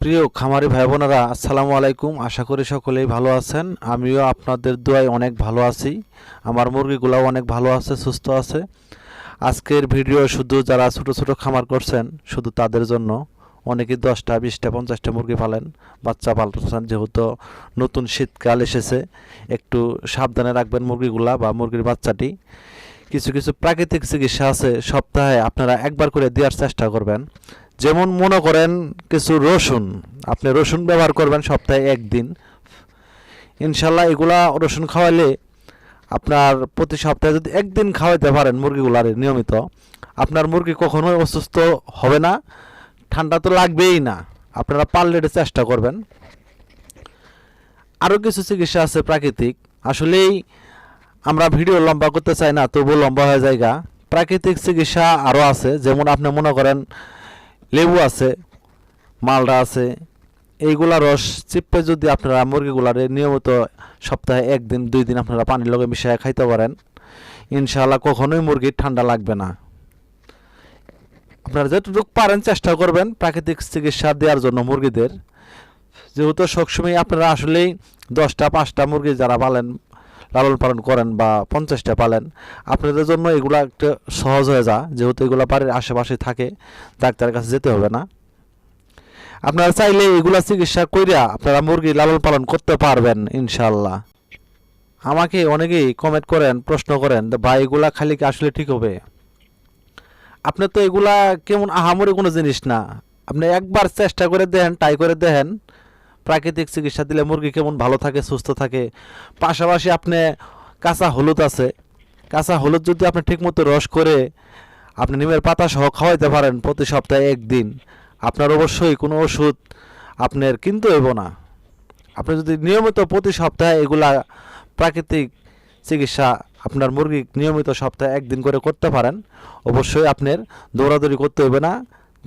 প্রিয় খামারি ভাই বোনেরা আসসালামু আলাইকুম। আশা করি সকলেই ভালো আছেন। আমিও আপনাদের দোয়ায় অনেক ভালো আছি। আমার মুরগিগুলাও অনেক ভালো আছে, সুস্থ আছে। আজকের ভিডিও শুধু যারা ছোট ছোট খামার করছেন, শুধু তাদের জন্য। অনেকে দশটা, বিশটা, পঞ্চাশটা মুরগি পালেন। বাচ্চা পালতেছেন যেহেতু নতুন শীতকাল এসেছে। একটু সাবধানে রাখবেন মুরগিগুলা বা মুরগির বাচ্চাটি। কিছু কিছু প্রাকৃতিক চিকিৎসা আছে। সপ্তাহে আপনারা একবার করে দেওয়ার চেষ্টা করবেন। যেমন মনে করেন কিছু রসুন, আপনি রসুন ব্যবহার করবেন সপ্তাহে একদিন। ইনশাল্লাহ এগুলা রসুন খাওয়াইলে আপনার প্রতি সপ্তাহে যদি একদিন খাওয়াইতে পারেন মুরগিগুলার নিয়মিত, আপনার মুরগি কখনোই অসুস্থ হবে না, ঠান্ডা তো লাগবেই না, আপনারা পারলে চেষ্টা করবেন। আরও কিছু চিকিৎসা আছে প্রাকৃতিক, আসলেই আমরা ভিডিও লম্বা করতে চাই না তবু লম্বা হয়ে জায়গা প্রাকৃতিক চিকিৎসা আরও আছে, যেমন আপনি মনে করেন লেবু আছে, মালডা আছে, এইগুলা রস চিপে যদি আপনারা মুরগিগুলারে নিয়মিত সপ্তাহে একদিন দুই দিন আপনারা পানির লগে মিশিয়ে খাইতে পারেন, ইনশাআল্লাহ কখনোই মুরগির ঠান্ডা লাগবে না। আপনারা যতটুকু পারেন চেষ্টা করবেন প্রাকৃতিক চিকিৎসা দেওয়ার জন্য মুরগিদের। যেহেতু সবসময় আপনারা আসলেই দশটা, পাঁচটা মুরগি যারা পালেন লালন পালন করেন বা পঞ্চাশটা পালেন, আপনাদের জন্য এগুলো একটা সহজ হয়ে যা যেহেতু এগুলো বাড়ির আশেপাশে থাকে, ডাক্তারের কাছে যেতে হবে না। আপনারা চাইলে এগুলা চিকিৎসা কইরা আপনারা মুরগি লালন পালন করতে পারবেন ইনশাল্লাহ আমাকে অনেকেই কমেন্ট করেন, প্রশ্ন করেন ভাই, এগুলা খালি কি আসলে ঠিক হবে? আপনি তো এগুলা কেমন আহামরি কোনো জিনিস না। আপনি একবার চেষ্টা করে দেখেন ট্রাই করে দেখেন প্রাকৃতিক চিকিৎসা দিলে মুরগি কেমন ভালো থাকে, সুস্থ থাকে। পাশাপাশি আপনি কাঁচা হলুদ আছে। কাঁচা হলুদ যদি আপনি ঠিকমতো রস করে আপনি নিমের পাতা সহ খাওয়াইতে পারেন প্রতি সপ্তাহে একদিন, আপনার অবশ্যই কোনো ওষুধ আপনার কিনতে হইব না। আপনি যদি নিয়মিত প্রতি সপ্তাহে এগুলা প্রাকৃতিক চিকিৎসা আপনার মুরগি নিয়মিত সপ্তাহে একদিন করে করতে পারেন, অবশ্যই আপনার দৌড়াদৌড়ি করতে হবে না।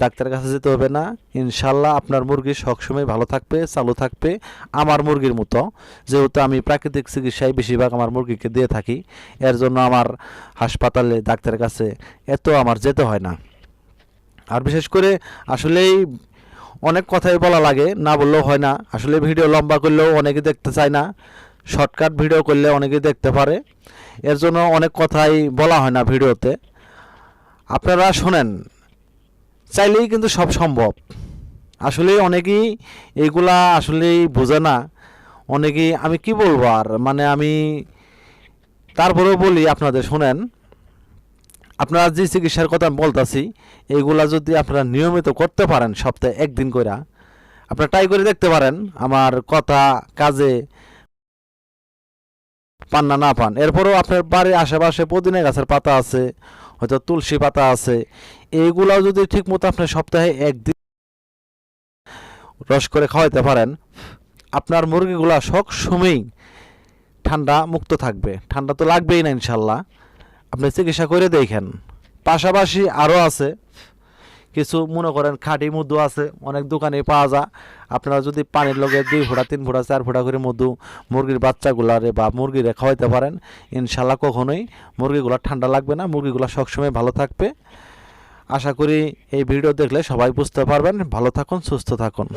ডাক্তারের কাছে যেতে হবে না। ইনশাল্লাহ আপনার মুরগি সবসময় ভালো থাকবে, চালু থাকবে, আমার মুরগির মতো। যেহেতু আমি প্রাকৃতিক চিকিৎসায় বেশিরভাগ আমার মুরগিকে দিয়ে থাকি, এর জন্য আমার হাসপাতালে ডাক্তারের কাছে এত আমার যেতে হয় না। আর বিশেষ করে আসলেই অনেক কথাই বলা লাগে, না বললেও হয় না। আসলে ভিডিও লম্বা করলেও অনেকে দেখতে চায় না। শর্টকাট ভিডিও করলে অনেকে দেখতে পারে। এর জন্য অনেক কথাই বলা হয় না ভিডিওতে। আপনারা শোনেন চাইলেই কিন্তু সব সম্ভব। আসলে অনেকেই এইগুলা আসলেই বোঝে না। অনেকেই, আমি কি বলব আর? মানে আমি তারপরেও বলি আপনাদের, শোনেন। আপনারা যে চিকিৎসার কথা বলতেছি এইগুলা যদি আপনারা নিয়মিত করতে পারেন সপ্তাহে একদিন করে আপনারা ট্রাই করে দেখতে পারেন আমার কথা কাজে পান না না পান। এরপরেও আপনার বাড়ির আশেপাশে পুদিনা গাছের পাতা আছে হয়তো তুলসী পাতা আছে এইগুলাও যদি ঠিক মতো আপনি সপ্তাহে একদিন রস করে খাওয়াইতে পারেন, আপনার মুরগিগুলা সব সময়ই ঠান্ডা মুক্ত থাকবে। ঠান্ডা তো লাগবেই না ইনশাল্লাহ। আপনি চিকিৎসা করে দেখেন। পাশাপাশি আরও আছে, কিছু মনে করেন খাঁটি মধু আছে, অনেক দোকানে পাওয়া যায়। আপনারা যদি পানির লগে দুই ফোঁটা তিন ফোঁটা চার ফোঁটা করে মধু মুরগির বাচ্চাগুলারে বা মুরগিরে খাওয়াইতে পারেন ইনশাল্লাহ কখনোই মুরগিগুলো ঠান্ডা লাগবে না। মুরগিগুলো সবসময় ভালো থাকবে। আশা করি এই ভিডিও দেখলে সবাই বুঝতে পারবেন। ভালো থাকুন, সুস্থ থাকুন।